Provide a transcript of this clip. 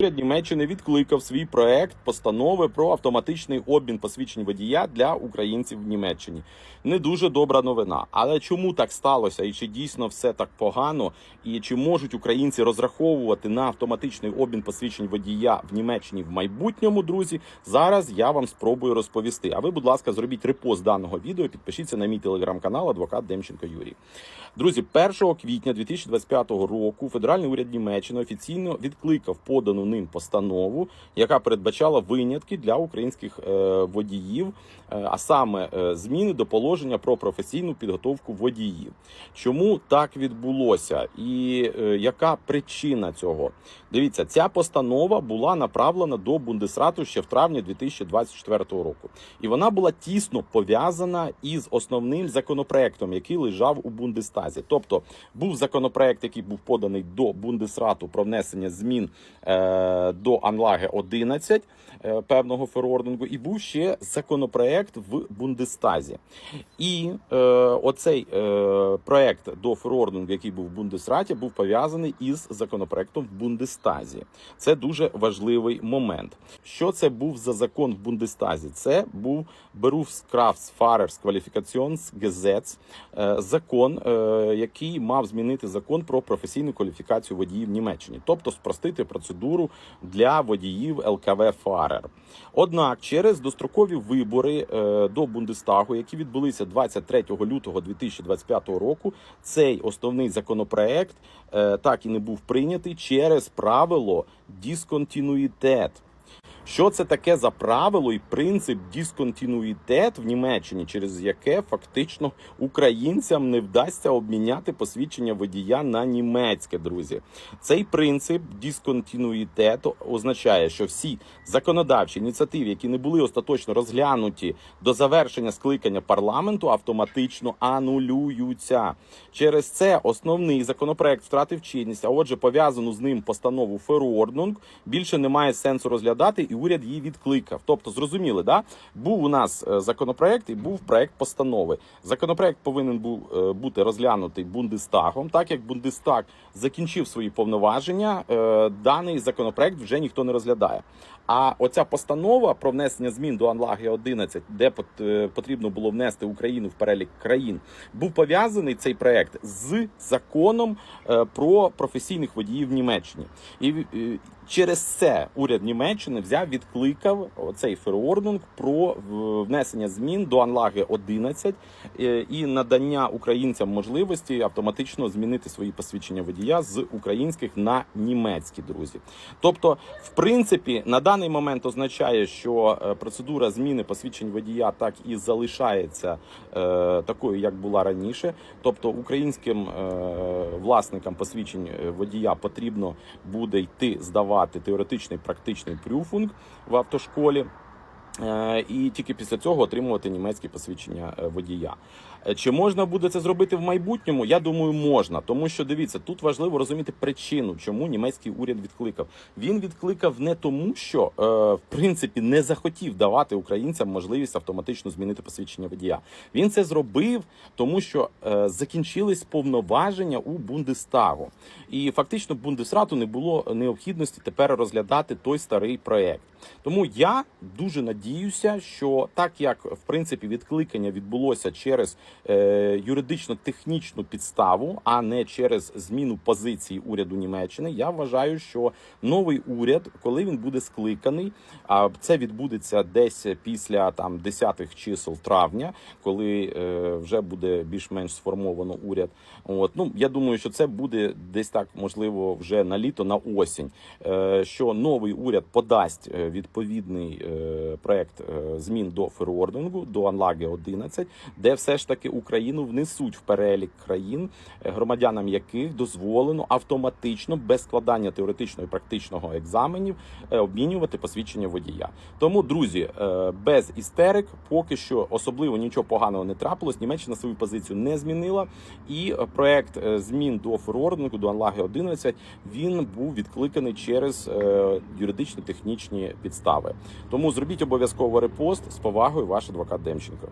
Уряд Німеччини відкликав свій проект постанови про автоматичний обмін посвідчень водія для українців в Німеччині. Не дуже добра новина. Але чому так сталося? І чи дійсно все так погано? І чи можуть українці розраховувати на автоматичний обмін посвідчень водія в Німеччині в майбутньому? Друзі, зараз я вам спробую розповісти. А ви, будь ласка, зробіть репост даного відео. Підпишіться на мій телеграм-канал Адвокат Демченко Юрій. Друзі, 1 квітня 2025 року федеральний уряд Німеччини офіційно відкликав подану ним постанову, яка передбачала винятки для українських е, водіїв, е, а саме е, зміни до положення про професійну підготовку водіїв. Чому так відбулося, і яка причина цього? Дивіться, ця постанова була направлена до Бундесрату ще в травні 2024 року, і вона була тісно пов'язана із основним законопроектом, який лежав у Бундестазі. Тобто був законопроект, який був поданий до Бундесрату про внесення змін до Анлаги 11 е, певного ферордингу, і був ще законопроект в Бундестазі. І е, оцей е, проект до ферордингу, який був в Бундесраті, був пов'язаний із законопроектом в Бундестазі. Це дуже важливий момент. Що це був за закон в Бундестазі? Це був Berufskraftfahrers Qualifikationsgesetz, е, закон, е, який мав змінити закон про професійну кваліфікацію водіїв в Німеччині, тобто спростити процедуру для водіїв ЛКВ Фарер. Однак, через дострокові вибори е, до Бундестагу, які відбулися 23 лютого 2025 року, цей основний законопроект е, так і не був прийнятий через правило дисконтинуїтет. Що це таке за правило і принцип дисконтинуїтет в Німеччині, через яке фактично українцям не вдасться обміняти посвідчення водія на німецьке, друзі? Цей принцип дисконтинуїтету означає, що всі законодавчі ініціативи, які не були остаточно розглянуті до завершення скликання парламенту, автоматично анулюються. Через це основний законопроект втратив чинність, а отже, пов'язану з ним постанову Ферорднунг більше немає сенсу розглядати, і уряд її відкликав. Тобто, зрозуміли, да? був у нас е, законопроект і був проект постанови. Законопроект повинен був е, бути розглянутий Бундестагом. Так як Бундестаг закінчив свої повноваження, е, даний законопроект вже ніхто не розглядає. А оця постанова про внесення змін до Анлаги 11, де потрібно було внести Україну в перелік країн, був пов'язаний цей проект з законом про професійних водіїв в Німеччині. І через це уряд Німеччини взяв, відкликав цей ферординг про внесення змін до Анлаги 11 е, і надання українцям можливості автоматично змінити свої посвідчення водія з українських на німецькі друзі. Тобто, в принципі, на даний момент означає, що е, процедура зміни посвідчень водія так і залишається е, такою, як була раніше. Тобто, українським е, власникам посвідчень е, водія потрібно буде йти здавати теоретичний практичний прюфунг в автошколі. Е, І тільки після цього отримувати німецькі посвідчення е, водія. Е, Чи можна буде це зробити в майбутньому? Я думаю, можна, тому що дивіться, тут важливо розуміти причину, чому німецький уряд відкликав. Він відкликав не тому, що в принципі не захотів давати українцям можливість автоматично змінити посвідчення водія. Він це зробив, тому що закінчились повноваження у Бундестагу, і фактично Бундесрату не було необхідності тепер розглядати той старий проект. Тому я дуже надіюся, що так як в принципі відкликання відбулося через е, юридично-технічну підставу, а не через зміну позиції уряду Німеччини, я вважаю, що новий уряд, коли він буде скликаний, а це відбудеться десь після там 10-х чисел травня, коли е, вже буде більш-менш сформовано уряд. От ну я думаю, що це буде десь так, можливо, вже на літо, на осінь. Е, що новий уряд подасть е, відповідний е, проект е, змін до ферордингу, до Анлаги 11, де все ж таки Україну внесуть в перелік країн, е, громадянам яких дозволено автоматично без складання теоретичного і практичного екзаменів е, обмінювати посвідчення водія. Тому, друзі, без істерик, поки що особливо нічого поганого не трапилось. Німеччина свою позицію не змінила, і проект змін до ферордингу, до Анлаги 11, він був відкликаний через юридично-технічні підстави. Тому зробіть обов'язково репост з повагою, ваш адвокат Демченко.